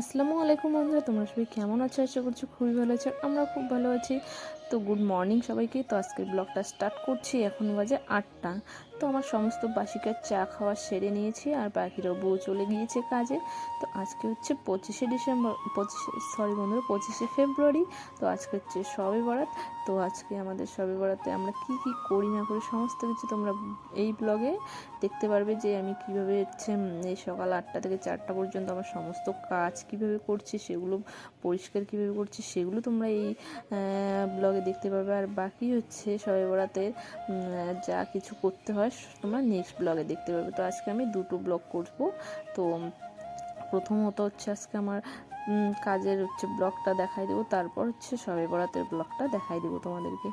আসসালামু আলাইকুম বন্ধুরা, তোমরা সবাই কেমন আছো? আশা করছ খুবই ভালো আছো, আমরা খুব ভালো আছি। তো গুড মর্নিং সবাইকে। তো আজকের ব্লগটা স্টার্ট করছি, এখন বাজে আটটা। তো আমার সমস্ত বাসিকার চা খাওয়া সেরে নিয়েছি আর বাকিরাও বউ চলে গিয়েছে কাজে। তো আজকে হচ্ছে পঁচিশে ডিসেম্বর, পঁচিশে সরি বন্ধুরা, পঁচিশে ফেব্রুয়ারি। তো আজকে হচ্ছে সবে বরাত। তো আজকে আমাদের সবে বরাতে আমরা কি কি করি না করি সমস্ত কিছু তোমরা এই ব্লগে দেখতে পারবে যে আমি কীভাবে হচ্ছে এই সকাল আটটা থেকে চারটা পর্যন্ত আমার সমস্ত কাজ কীভাবে করছি, সেগুলো পরিষ্কার কীভাবে করছি, সেগুলো তোমরা এই ব্লগে দেখতে পারবে। আর বাকি হচ্ছে সবে বরাতের যা কিছু করতে হয় তোমরা নেক্সট ব্লগে দেখতে পাবে। তো আজকে আমি দুটো ব্লগ করব। তো প্রথমত হচ্ছে আজকে আমার কাজের হচ্ছে ব্লগটা দেখাই দেবো। তারপর হচ্ছে সবে বরাতের ব্লগটা দেখাই দেবো তোমাদেরকে।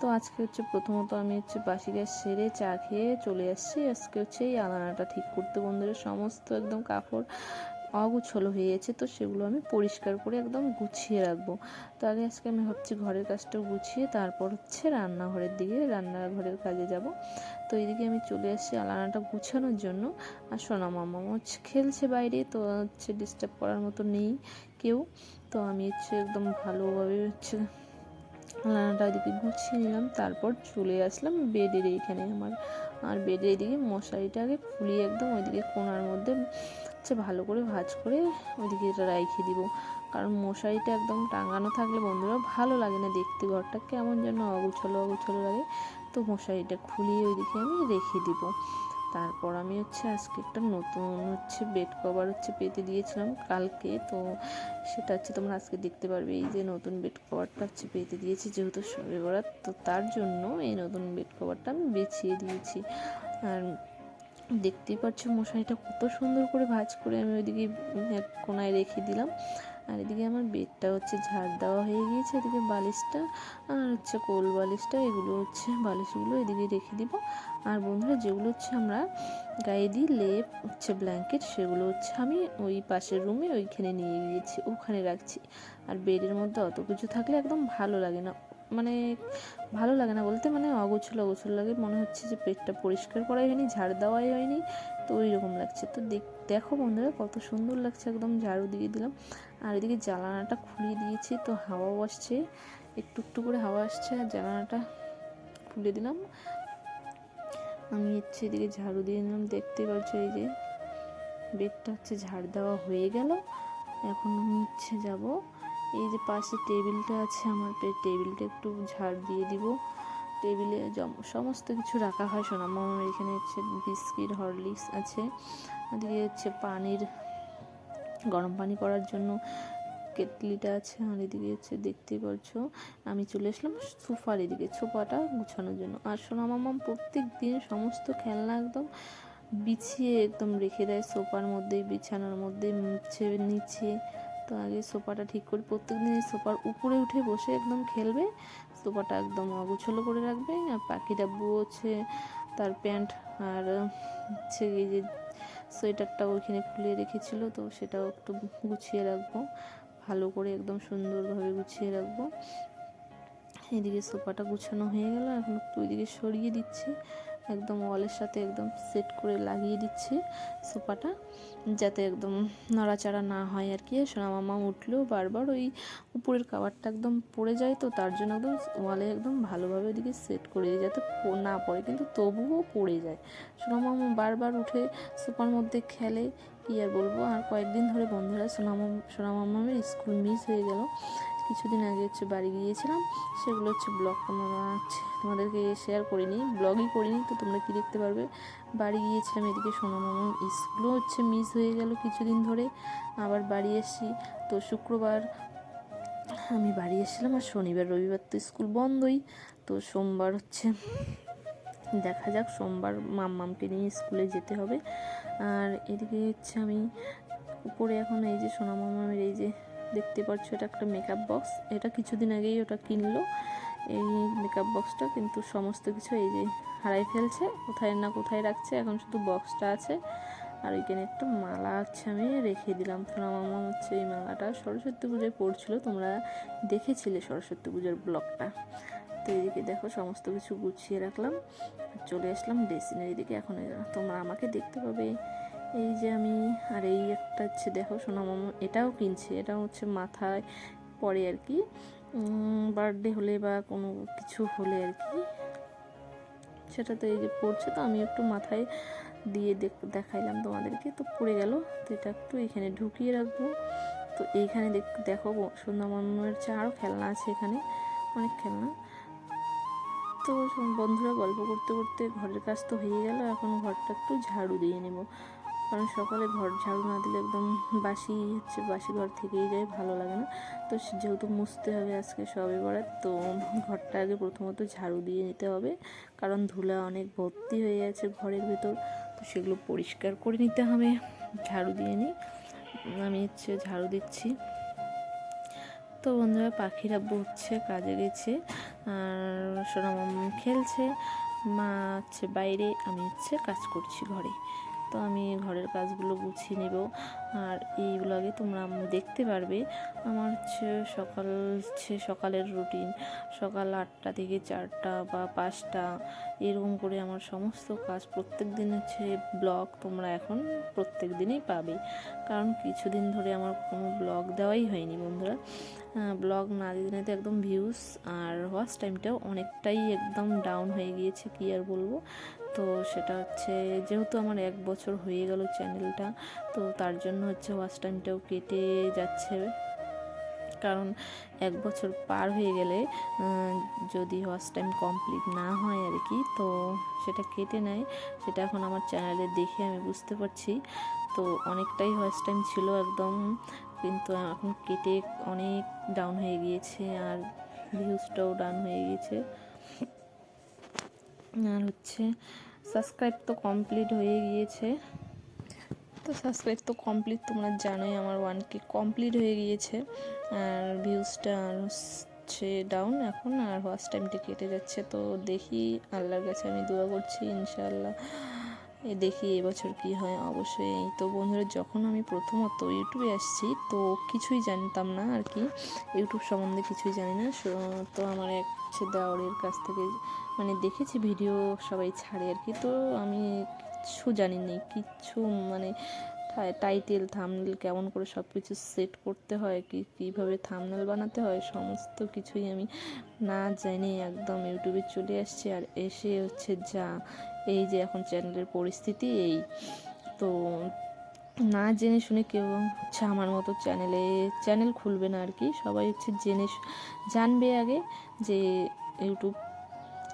তো আজকে হচ্ছে প্রথমত আমি হচ্ছে বাসি গ্যাস সেরে চা খেয়ে চলে আসছি। আজকে হচ্ছে এই আলানাটা ঠিক করতে বন্ধুদের সমস্ত একদম কাপড় অগুছলো হয়ে গেছে তো সেগুলো আমি পরিষ্কার করে একদম গুছিয়ে রাখব। তো আগে আজকে আমি ভাবছি ঘরের কাজটা গুছিয়ে তারপর হচ্ছে রান্নাঘরের দিকে, রান্নাঘরের কাজে যাব। তো এইদিকে আমি চলে আসছি আলানাটা গুছানোর জন্য। আর সোনা মামা খেলছে বাইরে, তো হচ্ছে ডিস্টার্ব করার মতো নেই কেউ। তো আমি হচ্ছে একদম ভালোভাবে হচ্ছে আলানাটা এদিকে গুছিয়ে নিলাম, তারপর চলে আসলাম বেডের এইখানে আমার। আর বেডের এদিকে মশারিটা আগে একদম ওইদিকে কোনার মধ্যে হচ্ছে ভালো করে ভাজ করে ওইদিকে রাইখে দিব। কারণ মশারিটা একদম টাঙানো থাকলে বন্ধুরা ভালো লাগে না দেখতে। ঘরটা কেমন যেন অগুছলো অগুছলো লাগে। তো মশারিটা খুলিয়ে ওইদিকে আমি রেখে দিব। তারপর আমি হচ্ছে আজকে একটা নতুন হচ্ছে বেড কভার হচ্ছে পেতে দিয়েছিলাম কালকে। তো সেটা হচ্ছে তোমরা আজকে দেখতে পারবে। এই যে নতুন বেড কভারটা হচ্ছে পেতে দিয়েছি যেহেতু সবে বরাত তো তার জন্য এই নতুন বেড কভারটা আমি বেছিয়ে দিয়েছি। আর দেখতেই পাচ্ছ মশারিটা কত সুন্দর করে ভাঁজ করে আমি ওইদিকে এক কোনায় রেখে দিলাম। আর এদিকে আমার বেডটা হচ্ছে ঝাড় দেওয়া হয়ে গিয়েছে, এদিকে বালিশটা আর হচ্ছে কোল বালিশটা, এগুলো হচ্ছে বালিশগুলো এদিকে রেখে দিব। আর বন্ধুরা, যেগুলো হচ্ছে আমরা গায়ে দিই, লেপ, হচ্ছে ব্ল্যাঙ্কেট, সেগুলো হচ্ছে আমি ওই পাশের রুমে ওইখানে নিয়ে গিয়েছি, ওখানে রাখছি। আর বেডের মধ্যে অত কিছু থাকলে একদম ভালো লাগে না। মানে ভালো লাগে না বলতে মানে অগোছলো অগোছলো লাগে। মনে হচ্ছে যে পেটটা পরিষ্কার করাই হয়নি, ঝাড় দেওয়াই হয়নি, তো ওই রকম লাগছে। তো দেখ বন্ধুরা, কত সুন্দর লাগছে, একদম ঝাড়ু দিয়ে দিলাম। আর এদিকে জ্বালানাটা খুলিয়ে দিয়েছি, তো হাওয়াও আসছে একটু একটু করে হাওয়া আসছে, আর জ্বালানাটা খুলে দিলাম। আমি হচ্ছে এদিকে ঝাড়ু দিয়ে নিলাম দেখতে পাচ্ছ এই যে, বেডটা হচ্ছে ঝাড় দেওয়া হয়ে গেল। এখন আমি হচ্ছে যাব। এই যে পাশে টেবিলটা আছে, আমার টেবিলটা একটু ঝাড় দিয়ে দিব। টেবিলে সমস্ত কিছু রাখা হয় সোনামা আমার এখানে হচ্ছে বিস্কিট, হরলিক্স আছে। ওদিকে হচ্ছে পানির, গরম পানি করার জন্য কেটলিটা আছে। আর এদিকে হচ্ছে দেখতেই পারছ, আমি চলে আসলাম সোফার এদিকে সোফাটা গুছানোর জন্য। আর সোনা মামাম প্রত্যেক দিন সমস্ত খেলনা একদম বিছিয়ে একদম রেখে দেয়, সোফার মধ্যে বিছানার মধ্যে মুছে নিচে তো আগে সোফাটা ঠিক করি। প্রত্যেক দিন সোফার উপরে উঠে বসে একদম খেলবে। সোফাটা একদম অগুছলো করে রাখবে। আর পাখি ডাব্বু হচ্ছে তার প্যান্ট আর হচ্ছে যে সোয়েটারটা ওইখানে খুলে রেখেছিল, তো সেটাও একটু গুছিয়ে রাখব। ভালো করে একদম সুন্দরভাবে গুছিয়ে রাখব। এদিকে সোফাটা গুছানো হয়ে গেল, এখন একটু ওইদিকে সরিয়ে দিচ্ছি। একদম ওয়ালের সাথে একদম সেট করে লাগিয়ে দিচ্ছি সোফাটা, যাতে একদম নড়াচড়া না হয় আর কি। সোনা মামা উঠলেও বারবার, ওই উপরের কাভারটা একদম পড়ে যায় তো, তার জন্য একদম ওয়ালে একদম ভালোভাবে ওদিকে সেট করে দিই, যাতে না পড়ে, কিন্তু তবুও পড়ে যায়। সোনা মামা বারবার উঠে সোফার মধ্যে খেলে, কি আর বলব, আর কয়েকদিন ধরে বন্ধুরা, সোনা মাম সোনা মামামের স্কুল মিস হয়ে গেল। কিছুদিন আগে হচ্ছে বাড়ি গিয়েছিলাম, সেগুলো হচ্ছে ব্লগ তোমাদেরকে শেয়ার করিনি, ব্লগই করিনি, তো তোমরা কি দেখতে পারবে? বাড়ি গিয়েছিলাম এদিকে সোনা স্কুলও হচ্ছে মিস হয়ে গেল কিছুদিন ধরে, আবার বাড়ি এসেছি, তো শুক্রবার আমি বাড়ি এসেছিলাম আর শনিবার, রবিবার তো স্কুল বন্ধই, তো সোমবার হচ্ছে দেখা যাক, সোমবার মাম্মামকে নিয়ে স্কুলে যেতে হবে। আর এদিকে হচ্ছে আমি উপরে এখন এই যে সোনা মামামের এই যে দেখতে পাচ্ছ, এটা একটা মেকআপ বক্স এটা কিছুদিন আগেই ওটা কিনলো। এই মেকআপ বক্সটা কিন্তু সমস্ত কিছু এই যে হারাই ফেলছে, কোথায় না কোথায় রাখছে। এখন শুধু বক্সটা আছে। আর ওইখানে একটা মালা হচ্ছে আমি রেখে দিলাম। সোনা মামা হচ্ছে এই মালাটা সরস্বতী পুজোয় পড়ছিল। তোমরা দেখেছিলে সরস্বতী পুজোর ব্লগটা তো এদিকে দেখো, সমস্ত কিছু গুছিয়ে রাখলাম। চলে আসলাম ড্রেসিনের এদিকে এখন তোমরা আমাকে দেখতে পাবে। এই যে আমি, আর এই একটা হচ্ছে দেখো সোনা মামা, এটাও কিনছে এটা হচ্ছে মাথায় পরে আর কি। বার্থডে হলে বা কোনো কিছু হলে আর কি। সেটা তো এই যে পড়ছে, তো আমি একটু মাথায় দিয়ে দেখ- দেখাইলাম তোমাদেরকে। তো পড়ে গেল, তো এটা একটু এখানে ঢুকিয়ে রাখব। তো এইখানে দেখ- মামার চেয়ে আরও খেলনা আছে এখানে, অনেক খেলনা। তো বন্ধুরা গল্প করতে করতে ঘরের কাজ তো হয়ে গেল, এখন ঘরটা একটু ঝাড়ু দিয়ে নেব। কারণ সকালে ঘর ঝাড়ু না দিলে একদম বাসি হচ্ছে, বাসি ঘর থেকেই যায়, ভালো লাগে না। তো যেহেতু মুছতে হবে আজকে সবে বরাত, তো ঘরটা আগে প্রথমত ঝাড়ু দিয়ে নিতে হবে। কারণ ধুলা অনেক ভর্তি হয়ে আছে ঘরের ভেতর, তো সেগুলো পরিষ্কার করে নিতে হবে। ঝাড়ু দিয়ে নিই। আমি হচ্ছে ঝাড়ু দিচ্ছি। তো বন্ধুরা, পাখিরা হচ্ছে কাজে গেছে, আর সোনা মাম খেলছে। মা হচ্ছে বাইরে, আমি হচ্ছে কাজ করছি ঘরে। তো আমি ঘরের কাজগুলো গুছিয়ে নেব। আর এই ব্লগে তোমরা দেখতে পারবে আমার হচ্ছে সকাল হচ্ছে সকালের রুটিন সকাল আটটা থেকে চারটা বা পাঁচটা এরকম করে আমার সমস্ত কাজ প্রত্যেক দিন হচ্ছে ব্লগ তোমরা এখন প্রত্যেক দিনই পাবে। কারণ কিছুদিন ধরে আমার কোনো ব্লগ দেওয়াই হয়নি বন্ধুরা। ব্লগ না দিতে দিতে একদম ভিউস আর ওয়াচ টাইমটাও অনেকটাই একদম ডাউন হয়ে গিয়েছে, কি আর বলব? তো সেটা হচ্ছে যেহেতু আমার এক বছর হয়ে গেল চ্যানেলটা তো তার জন্য হচ্ছে ওয়াচ টাইমটাও কেটে যাচ্ছে। কারণ এক বছর পার হয়ে গেলে যদি ওয়াচ টাইম কমপ্লিট না হয় আর কি, তো সেটা কেটে নেয়। সেটা এখন আমার চ্যানেলে দেখে আমি বুঝতে পারছি। তো অনেকটাই ওয়াচ টাইম ছিল একদম, কিন্তু এখন কেটে অনেক ডাউন হয়ে গিয়েছে আর ভিউজটাও ডাউন হয়ে গিয়েছে। আর হচ্ছে সাবস্ক্রাইব তো কমপ্লিট হয়ে গিয়েছে। তো সাবস্ক্রাইব তো কমপ্লিট তোমরা জানোই আমার ওয়ান কে কমপ্লিট হয়ে গিয়েছে। আর ভিউজটা হচ্ছে ডাউন এখন, আর ওয়াচ টাইমটা কেটে যাচ্ছে। তো দেখি আল্লাহর কাছে আমি দোয়া করছি, ইনশাআল্লাহ। এ দেখি এবছর কি হয়, অবশ্যই। তো বন্ধুরা, যখন আমি প্রথমত ইউটিউবে আসছি, তো কিছুই জানতাম না আর কি। ইউটিউব সম্বন্ধে কিছুই জানি না। তো আমার এক দেওয়ারের কাছ থেকে মানে দেখেছি ভিডিও সবাই ছাড়ে আর কি, তো আমি কিচ্ছু জানি না কিচ্ছু মানে টাইটেল থামনেল কেমন করে সব কিছু সেট করতে হয়, কি, কীভাবে থামনেল বানাতে হয়, সমস্ত কিছুই আমি না জেনে একদম ইউটিউবে চলে আসছি আর এসে হচ্ছে যা, এই যে এখন চ্যানেলের পরিস্থিতি এই, তো না জেনে শুনে কেউ হচ্ছে আমার মতো চ্যানেলে চ্যানেল খুলবে না আর কি, সবাই হচ্ছে জেনে জানবে আগে যে ইউটিউব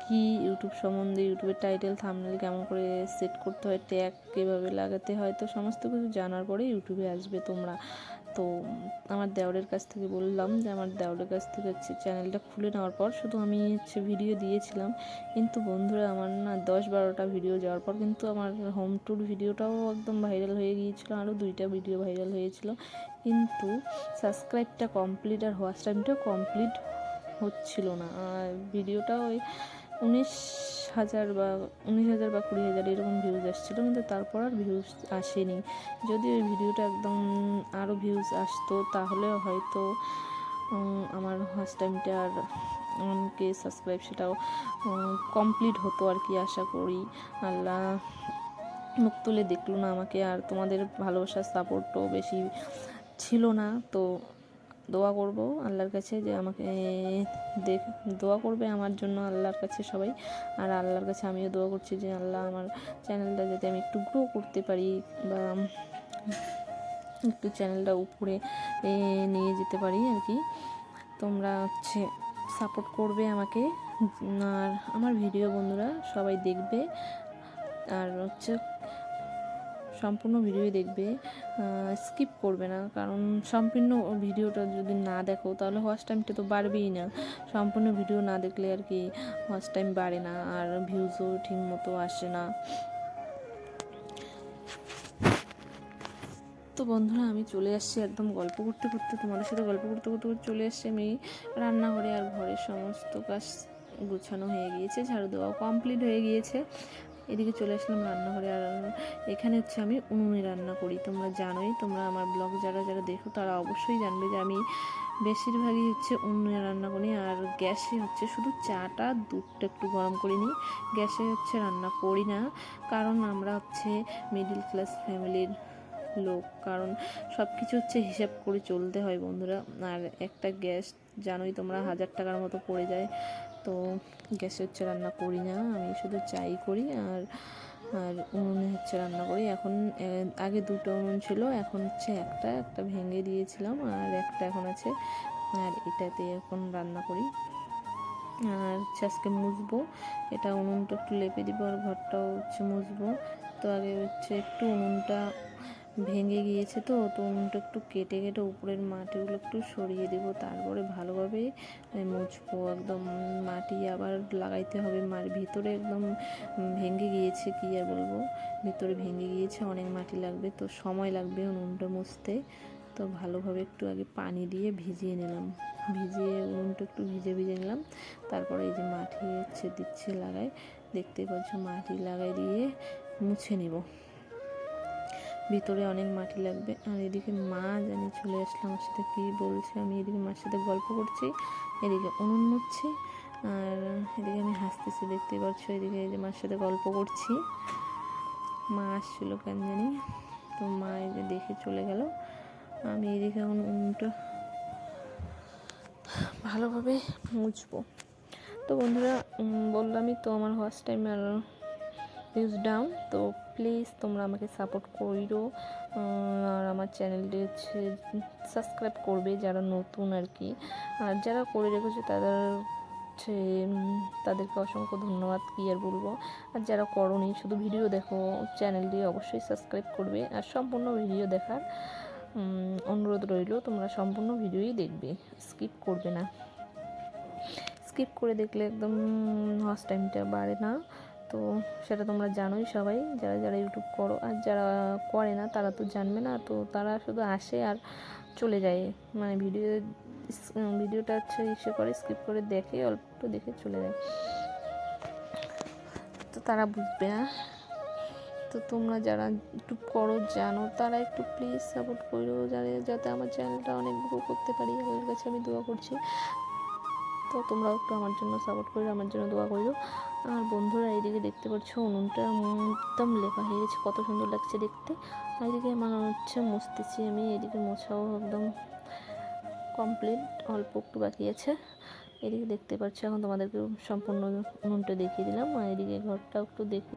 কি ইউটিউব সম্বন্ধে, ইউটিউবের টাইটেল থামনেল কেমন করে সেট করতে হয় ট্যাগ কীভাবে লাগাতে হয়, তো সমস্ত কিছু জানার পরে ইউটিউবে আসবে তোমরা। তো আমার দেওরের কাছ থেকে বললাম যে আমার দেওরের কাছ থেকে হচ্ছে চ্যানেলটা খুলে নেওয়ার পর শুধু আমি হচ্ছে ভিডিও দিয়েছিলাম। কিন্তু বন্ধুরা, আমার না দশ বারোটা ভিডিও যাওয়ার পর কিন্তু আমার হোম ট্যুর ভিডিওটাও একদম ভাইরাল হয়ে গিয়েছিল, আরও দুইটা ভিডিও ভাইরাল হয়েছিল। কিন্তু সাবস্ক্রাইবটা কমপ্লিট আর টাইমটাও কমপ্লিট হচ্ছিল না। আর ভিডিওটা ওই উনিশ হাজার বা উনিশ হাজার বা কুড়ি হাজার এরকম ভিউজ আসছিল, কিন্তু তারপর আর ভিউজ আসেনি। যদি ওই ভিডিওটা একদম আরও ভিউজ আসতো, তাহলে হয়তো আমার ফার্স্ট টাইমটা আর কে সাবস্ক্রাইব সেটাও কমপ্লিট হতো আর কি আশা করি। আল্লাহ মুখ তুলে দেখল না আমাকে, আর তোমাদের ভালোবাসার সাপোর্টও বেশি ছিল না, তো দোয়া করব আল্লাহর কাছে যে আমাকে দেখ, দোয়া করবে আমার জন্য আল্লাহর কাছে সবাই। আর আল্লাহর কাছে আমিও দোয়া করছি যে আল্লাহ আমার চ্যানেলটা যাতে আমি একটু গ্রো করতে পারি বা একটু চ্যানেলটা উপরে নিয়ে যেতে পারি আর কি। তোমরা হচ্ছে সাপোর্ট করবে আমাকে। আর আমার ভিডিও বন্ধুরা সবাই দেখবে। আর হচ্ছে সম্পূর্ণ ভিডিও দেখবে স্কিপ করবে না। কারণ সম্পূর্ণ ভিডিওটা যদি না দেখো, তাহলে ওয়াচ টাইমটা তো বাড়বেই না। সম্পূর্ণ ভিডিও না দেখলে আর কি ওয়াচ টাইম বাড়ে না, আর ভিউজও ঠিক মতো আসে না। তো বন্ধুরা, আমি চলে আসছি একদম গল্প করতে করতে। তোমাদের সাথে গল্প করতে করতে করতে চলে আসছি আমি রান্নাঘরে, আর ঘরের সমস্ত কাজ গুছানো হয়ে গিয়েছে, ঝাড়ু দেওয়াও কমপ্লিট হয়ে গিয়েছে। এদিকে চলে আসলাম রান্নাঘরে আর এখানে হচ্ছে আমি উনুনে রান্না করি। তোমরা জানোই, তোমরা আমার ব্লগ যারা যারা দেখো তারা অবশ্যই জানবে যে আমি বেশিরভাগই হচ্ছে উনুনে রান্না করি আর গ্যাসে হচ্ছে শুধু চাটা, দুধটা একটু গরম করে নিই। গ্যাসে হচ্ছে রান্না করি না, কারণ আমরা হচ্ছে মিডিল ক্লাস ফ্যামিলির লোক, কারণ সব কিছু হচ্ছে হিসাব করে চলতে হয় বন্ধুরা। আর একটা গ্যাস জানোই তোমরা হাজার টাকার মতো পড়ে যায়। তো গ্যাসে হচ্ছে রান্না করি না, আমি শুধু চাই করি আর আর উনুনে হচ্ছে রান্না করি। এখন আগে দুটো উনুন ছিল, এখন হচ্ছে একটা একটা ভেঙে দিয়েছিলাম আর একটা এখন আছে। আর এটাতে এখন রান্না করি। আর হচ্ছে আজকে মুছবো, এটা উনুনটা একটু লেপে দিব আর ঘরটাও হচ্ছে মুছবো। তো আগে হচ্ছে একটু উনুনটা ভেঙে গিয়েছে তো তো উনুনটা একটু কেটে কেটে উপরের মাটিগুলো একটু সরিয়ে দেবো, তারপরে ভালোভাবে মুছবো একদম। মাটি আবার লাগাইতে হবে, মার ভিতরে একদম ভেঙে গিয়েছে কী আর বলব? ভিতরে ভেঙে গিয়েছে, অনেক মাটি লাগবে তো, সময় লাগবে উনুনটা মুছতে। তো ভালোভাবে একটু আগে পানি দিয়ে ভিজিয়ে নিলাম। ভিজিয়ে উনুনটা একটু ভিজে ভিজে নিলাম, তারপরে এই যে মাটি হচ্ছে দিচ্ছে লাগাই দেখতে পাচ্ছ মাটি লাগাই দিয়ে মুছে নিব। ভিতরে অনেক মাটি লাগবে। আর এদিকে মা জানি চলে আসলে আমার সাথে কী বলছে, আমি এদিকে মার সাথে গল্প করছি, এদিকে উনুন মুছছি, আর এদিকে আমি হাসতেছি, দেখতে পাচ্ছ এদিকে এই যে মার সাথে গল্প করছি। মা আসছিল কেন জানি, তো মা এই যে দেখে চলে গেল। আমি এদিকে এখন উনুনটা ভালোভাবে মুছবো। তো বন্ধুরা বললামই তো আমার ফার্স্ট টাইম আর ভিউজ ডাউন তো প্লিজ তোমরা আমাকে সাপোর্ট করিও আর আমার চ্যানেলটি হচ্ছে সাবস্ক্রাইব করবে যারা নতুন আর কি। আর যারা করে রেখেছে তাদের হচ্ছে তাদেরকে অসংখ্য ধন্যবাদ, কী আর বলব। আর যারা করনি, শুধু ভিডিও দেখো চ্যানেলটি অবশ্যই সাবস্ক্রাইব করবে, আর সম্পূর্ণ ভিডিও দেখার অনুরোধ রইল, তোমরা সম্পূর্ণ ভিডিওই দেখবে স্কিপ করবে না। স্কিপ করে দেখলে একদম হস টাইমটা বাড়ে না। তো সেটা তোমরা জানোই সবাই, যারা যারা ইউটিউব করো আর যারা করে না তারা তো জানবে না, তো তারা শুধু আসে আর চলে যায়। মানে ভিডিও ভিডিওটা হচ্ছে ইসে করে, স্কিপ করে দেখে, অল্প একটু দেখে চলে যায়। তো তারা বুঝবে না। তো তোমরা যারা একটু করো, জানো, তারা একটু প্লিজ সাপোর্ট করো যাতে যাতে আমার চ্যানেলটা অনেক গ্রো করতে পারি। ওদের কাছে আমি দোয়া করছি। তো তোমরাও একটু আমার জন্য সাপোর্ট করো, আমার জন্য দোয়া করো। আর বন্ধুরা এইদিকে দেখতে পাচ্ছ উনুনটা একদম লেখা হয়ে গেছে, কত সুন্দর লাগছে দেখতে। আর এদিকে আমার হচ্ছে মুছতেছি আমি এদিকে মোছাও একদম কমপ্লিট অল্প একটু বাকি আছে। এদিকে দেখতে পাচ্ছ, এখন তোমাদেরকে সম্পূর্ণ উনুনটা দেখিয়ে দিলাম। আর এদিকে ঘরটাও একটু দেখি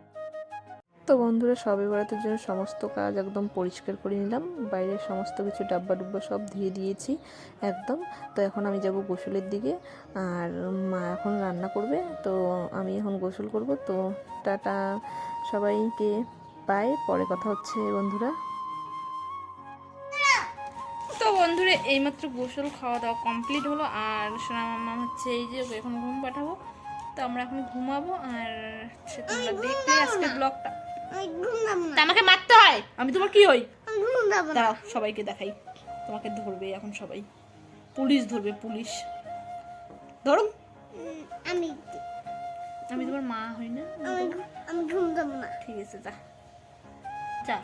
তো বন্ধুরা, সবে বেড়াতের জন্য সমস্ত কাজ একদম পরিষ্কার করে নিলাম। বাইরের সমস্ত কিছু ডাব্বা ডুব্বা সব ধুয়ে দিয়েছি একদম। তো এখন আমি যাব গোসলের দিকে। আর মা এখন রান্না করবে, তো আমি এখন গোসল করব। তো টাটা, সবাইকে পাই পরে কথা হচ্ছে বন্ধুরা। তো বন্ধুরা, এইমাত্র গোসল খাওয়া দাওয়া কমপ্লিট হলো। আর সোনা মামা হচ্ছে এই যে এখন ঘুম পাঠাবো। তো আমরা এখন ঘুমাবো। আর সে তোমরা দেখলে আজকে ব্লগটা তা আমাকে মারতে হয়? আমি তোমার কি হই? দাঁড়াও সবাইকে দেখাই। তোমাকে ধরবে এখন সবাই। পুলিশ ধরবে পুলিশ। ধরো। আমি আমি তোমার মা হই না? আমি ঘুম ঘুমাবো না। ঠিক আছে যা। যা।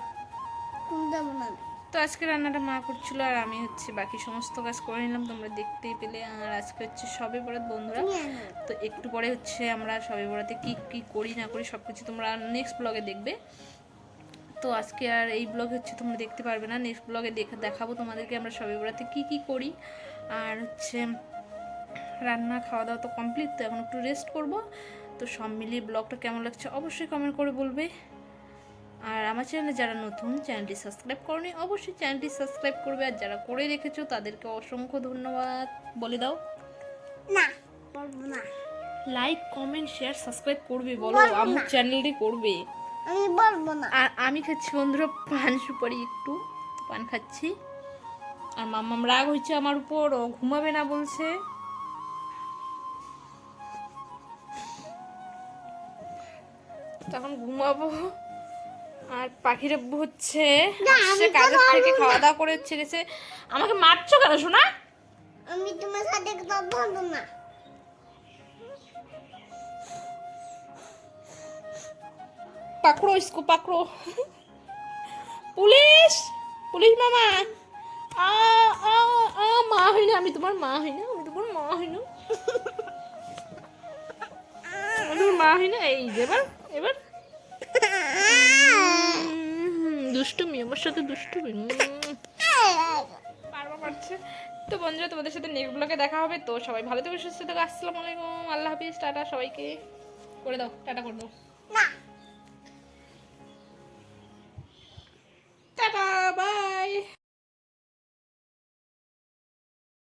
ঘুম ঘুমাবো না তো আজকে রান্নাটা মা করছিল আর আমি হচ্ছে বাকি সমস্ত কাজ করে নিলাম তোমরা দেখতেই পেলে। আর আজকে হচ্ছে সবে বরাত বন্ধুরা। তো একটু পরে হচ্ছে আমরা সবে বরাতে কি কি করি না করি সব কিছু তোমরা নেক্সট ব্লগে দেখবে। তো আজকে আর এই ব্লগ হচ্ছে তোমরা দেখতে পারবে না। নেক্সট ব্লগে দেখা দেখাবো তোমাদেরকে আমরা সবে বরাতে কি কি করি। আর হচ্ছে রান্না খাওয়া দাওয়া তো কমপ্লিট তো এখন একটু রেস্ট করব। তো সব মিলিয়ে ব্লগটা কেমন লাগছে অবশ্যই কমেন্ট করে বলবে। আর আমার চ্যানেলে যারা নতুন চ্যানেলটি সাবস্ক্রাইব করনি অবশ্যই চ্যানেলটি সাবস্ক্রাইব করবে। আর যারা করে রেখেছো তাদেরকে অসংখ্য ধন্যবাদ। বলে দাও। না বলব না। লাইক কমেন্ট শেয়ার সাবস্ক্রাইব করবে বলো। আমার চ্যানেলটি করবে। আমি বলব না। আর আমি খাচ্ছি বন্ধুরা পান সুপারি একটু। পান খাচ্ছি। আর মাম্মাম রাগ হয়েছে আমার উপর ও ঘুমাবে না বলছে। তখন ঘুমাবো। আর পাখিরা হচ্ছে তো কাজের থেকে খাওয়া দাওয়া করে গেছে। আমাকে মারছো কেন শোনা আমি তোমার সাথে কথা বলব না। পাকড়ো ইসকো পাকড়ো। পুলিশ! পুলিশ মামা! আ আ আ মা হই না আমি তোমার মা হই না আমি তোমার মা হই না আমি মা হই না এই যে এবার এবার। দুষ্টুমি, আমার সাথে দুষ্টুমি। বারবার পারছে তো বন্ধুরা, তোমাদের সাথে নেক্সট ব্লগে দেখা হবে। তো সবাই ভালো থেকো, সুস্থ থেকো। আসসালামু আলাইকুম। আল্লাহ হাফিজ, টাটা সবাইকে। করে দাও, টাটা করে দাও